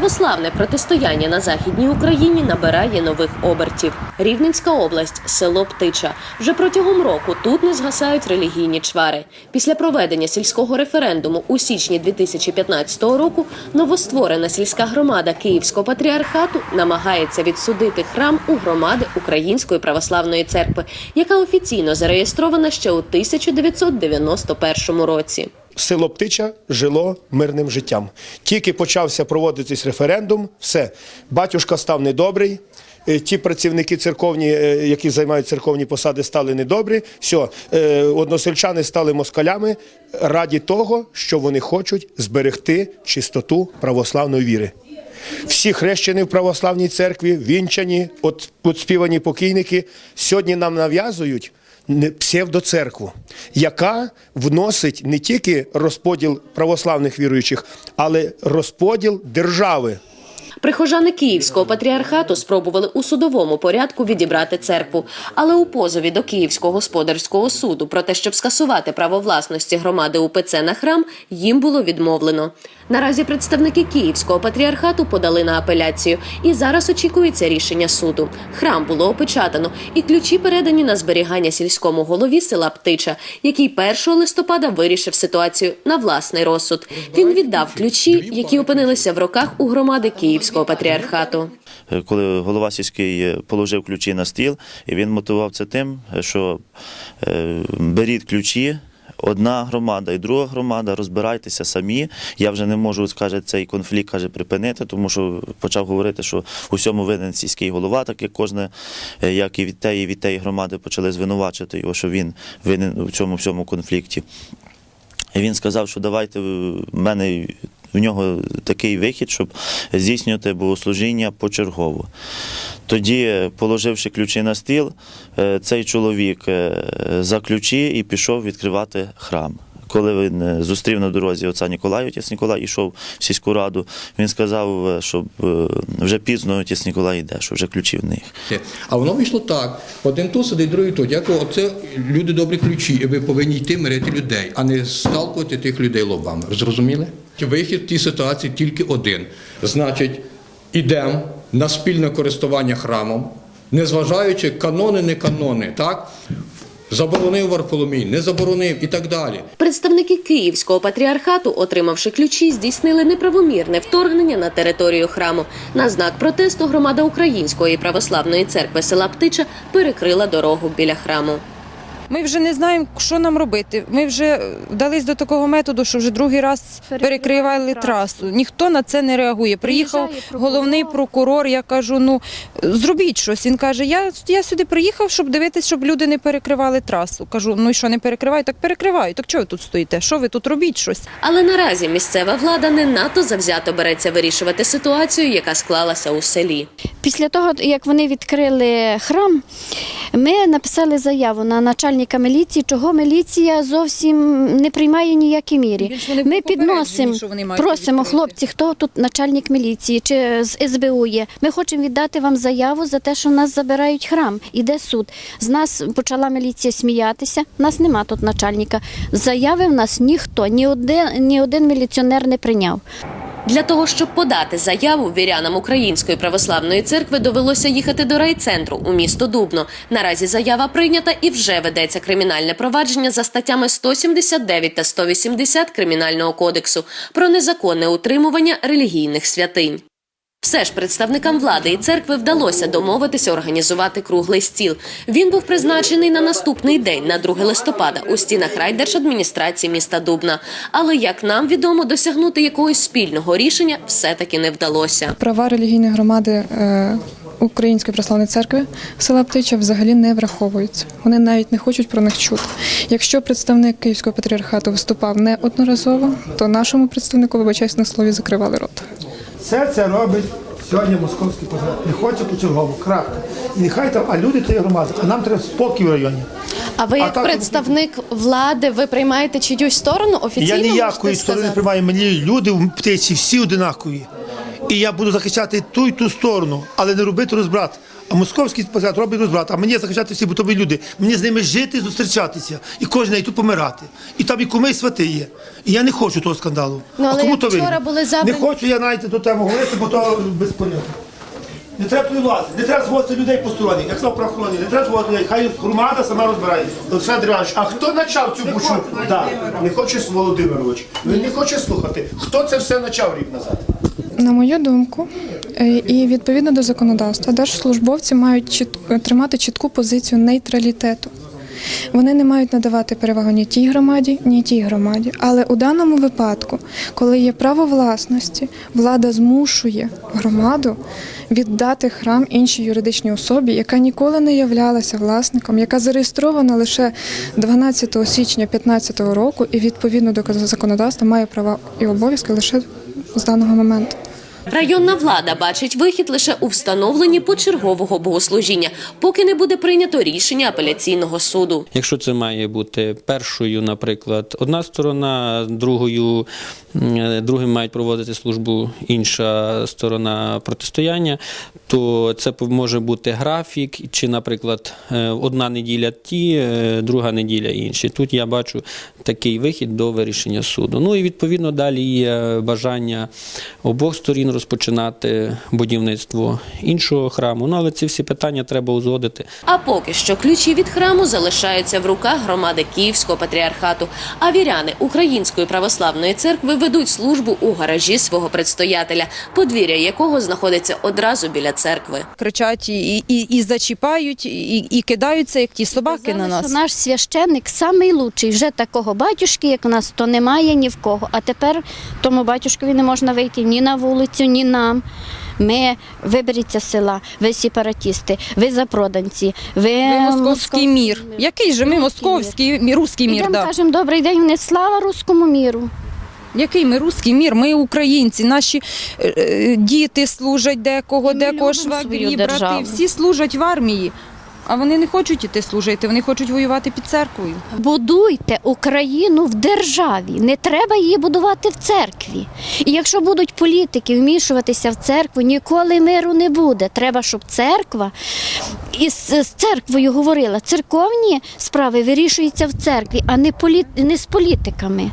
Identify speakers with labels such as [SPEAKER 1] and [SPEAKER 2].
[SPEAKER 1] Православне протистояння на західній Україні набирає нових обертів. Рівненська область, село Птича. Вже протягом року тут не згасають релігійні чвари. Після проведення сільського референдуму у січні 2015 року новостворена сільська громада Київського патріархату намагається відсудити храм у громади Української православної церкви, яка офіційно зареєстрована ще у 1991 році.
[SPEAKER 2] Село Птича жило мирним життям. Тільки почався проводитись референдум, все, батюшка став недобрий. е, Ті працівники церковні, е, які займають церковні посади, стали недобрі. Все, е, односельчани стали москалями раді того, що вони хочуть зберегти чистоту православної віри. Всі хрещені в православній церкві, вінчані, от, от покійники, сьогодні нам нав'язують псевдоцеркву, яка вносить не тільки розподіл православних віруючих, але розподіл держави.
[SPEAKER 1] Прихожани Київського патріархату спробували у судовому порядку відібрати церкву, але у позові до Київського господарського суду про те, щоб скасувати право власності громади УПЦ на храм, їм було відмовлено. Наразі представники Київського патріархату подали на апеляцію, і зараз очікується рішення суду. Храм було опечатано, і ключі передані на зберігання сільському голові села Птича, який 1 листопада вирішив ситуацію на власний розсуд. Він віддав ключі, які опинилися в руках у громади Київського патріархату.
[SPEAKER 3] Е, коли голова сільський е, положив ключі на стіл, і він мотивував це тим, що е, беріть ключі. Одна громада і друга громада, розбирайтеся самі. Я вже не можу, скаже, цей конфлікт каже, припинити, тому що почав говорити, що у всьому винен сільський голова, так як кожне, як і від тієї, від тієї громади почали звинувачити його, що він винен у цьому всьому конфлікті. І він сказав, що давайте в мене в нього такий вихід, щоб здійснювати богослужіння почергово. Тоді, положивши ключі на стіл, е, цей чоловік е, за ключі і пішов відкривати храм. Коли він е, зустрів на дорозі отця Ніколая, отець Ніколай йшов в сільську раду, він сказав, е, що е, вже пізно отець Ніколай йде, що вже ключі в них.
[SPEAKER 4] А воно вийшло так: один тут сидить, другий тут. Я кажу, оце люди добрі ключі, і ви повинні йти мирити людей, а не сталкувати тих людей лобами. Зрозуміли? Вихід в тій ситуації тільки один. Значить, ідемо на спільне користування храмом, незважаючи канони, не канони, так? Заборонив Варфоломій, не заборонив і так далі.
[SPEAKER 1] Представники Київського патріархату, отримавши ключі, здійснили неправомірне вторгнення на територію храму. На знак протесту громада Української православної церкви села Птича перекрила дорогу біля храму.
[SPEAKER 5] Ми вже не знаємо, що нам робити. Ми вже вдались до такого методу, що вже другий раз перекривали трасу. Ніхто на це не реагує. Приїхав головний прокурор. Я кажу: ну зробіть щось. Він каже: Я, я сюди приїхав, щоб дивитися, щоб люди не перекривали трасу. Кажу, ну і що не перекривають? Так перекривають. Так чого ви тут стоїте? Що ви тут робіть щось?
[SPEAKER 1] Але наразі місцева влада не надто завзято береться вирішувати ситуацію, яка склалася у селі.
[SPEAKER 6] Після того, як вони відкрили храм, ми написали заяву на начальника міліції, чого міліція зовсім не приймає ніякі мірі. Ми підносимо, просимо хлопці, хто тут начальник міліції чи з СБУ є. Ми хочемо віддати вам заяву за те, що в нас забирають храм. Іде суд. З нас почала міліція сміятися. Нас нема тут начальника. Заяви в нас ніхто, ні один, ні один міліціонер не прийняв.
[SPEAKER 1] Для того, щоб подати заяву вірянам Української православної церкви, довелося їхати до райцентру у місто Дубно. Наразі заява прийнята і вже ведеться кримінальне провадження за статтями 179 та 180 Кримінального кодексу про незаконне утримування релігійних святинь. Все ж представникам влади і церкви вдалося домовитися організувати круглий стіл. Він був призначений на наступний день, на 2 листопада, у стінах райдержадміністрації міста Дубна. Але як нам відомо, досягнути якогось спільного рішення все-таки не вдалося.
[SPEAKER 7] Права релігійної громади е, Української православної церкви села Птича взагалі не враховуються. Вони навіть не хочуть про них чути. Якщо представник Київського патріархату виступав неодноразово, то нашому представнику, вибачаюсь на слові, закривали рот.
[SPEAKER 8] Все це робить сьогодні московський патріарх. Не хоче почергово, крапка. І нехай там, а люди це громади, а нам треба спокій в районі.
[SPEAKER 9] А ви
[SPEAKER 8] А
[SPEAKER 9] як
[SPEAKER 8] так,
[SPEAKER 9] представник влади, ви приймаєте чиюсь сторону офіційно?
[SPEAKER 8] я ніякої
[SPEAKER 9] можете
[SPEAKER 8] сторони не
[SPEAKER 9] сказати?
[SPEAKER 8] приймаю. Мені люди в птиці всі одинакові. І я буду захищати ту й ту сторону, але не робити розбрат. А московський патріархат робить розбрат, а мені захищати всі бутові люди. Мені з ними жити, зустрічатися. І кожен день тут помирати. І там і куми і свати є. І я не хочу того скандалу.
[SPEAKER 9] Ну, але
[SPEAKER 8] а кому
[SPEAKER 9] як
[SPEAKER 8] то
[SPEAKER 9] вчора були забрані-
[SPEAKER 8] Не хочу я навіть ту тему говорити, бо то безпорядок. Не треба туди влазити, не треба зводити людей посторонніх. Як сказав правоохоронні, не треба зводити людей, хай громада сама розбирається. Олександр Іванович, а хто почав цю бучу? Да. Не хоче Володимирович. Він не хоче слухати. Хто це все почав рік назад?
[SPEAKER 7] На мою думку, е, і відповідно до законодавства, держслужбовці мають чіт- тримати чітку позицію нейтралітету. Вони не мають надавати перевагу ні тій громаді, ні тій громаді. Але у даному випадку, коли є право власності, влада змушує громаду віддати храм іншій юридичній особі, яка ніколи не являлася власником, яка зареєстрована лише 12 січня 2015 року, і відповідно до законодавства має права і обов'язки лише з даного моменту.
[SPEAKER 1] Районна влада бачить вихід лише у встановленні почергового богослужіння, поки не буде прийнято рішення апеляційного суду.
[SPEAKER 10] Якщо це має бути першою, наприклад, одна сторона, другою, другим мають проводити службу інша сторона протистояння, то це може бути графік, чи, наприклад, е, одна неділя ті, е, друга неділя інші. Тут я бачу такий вихід до вирішення суду. Ну і відповідно далі є бажання обох сторін розпочинати будівництво іншого храму. Ну але ці всі питання треба узгодити.
[SPEAKER 1] А поки що ключі від храму залишаються в руках громади Київського патріархату. А віряни Української православної церкви ведуть службу у гаражі свого предстоятеля, подвір'я якого знаходиться одразу біля церкви.
[SPEAKER 5] Кричать і, і, і зачіпають, і, і кидаються, як ті собаки на нас.
[SPEAKER 6] що наш священник самий лучший. Вже такого батюшки, як у нас, то немає ні в кого. А тепер тому батюшкові не можна вийти ні на вулицю, ні нам. Ми виберіться з села, ви сепаратісти, ви запроданці, ви,
[SPEAKER 5] Ви московський
[SPEAKER 6] Москов...
[SPEAKER 5] мір. Який же ми московський мір, руський мір?
[SPEAKER 6] Ідемо,
[SPEAKER 5] Да.
[SPEAKER 6] кажемо, добрий день, вони слава руському міру.
[SPEAKER 5] Який ми руський мір? Ми українці, наші е, е, діти служать декого, декого швагрі, брати,
[SPEAKER 6] державу.
[SPEAKER 5] всі служать в армії. А вони не хочуть іти служити, вони хочуть воювати під церквою.
[SPEAKER 6] Будуйте Україну в державі. Не треба її будувати в церкві. І якщо будуть політики вмішуватися в церкву, ніколи миру не буде. Треба, щоб церква із з церквою говорила. Церковні справи вирішуються в церкві, а не полі... не з політиками.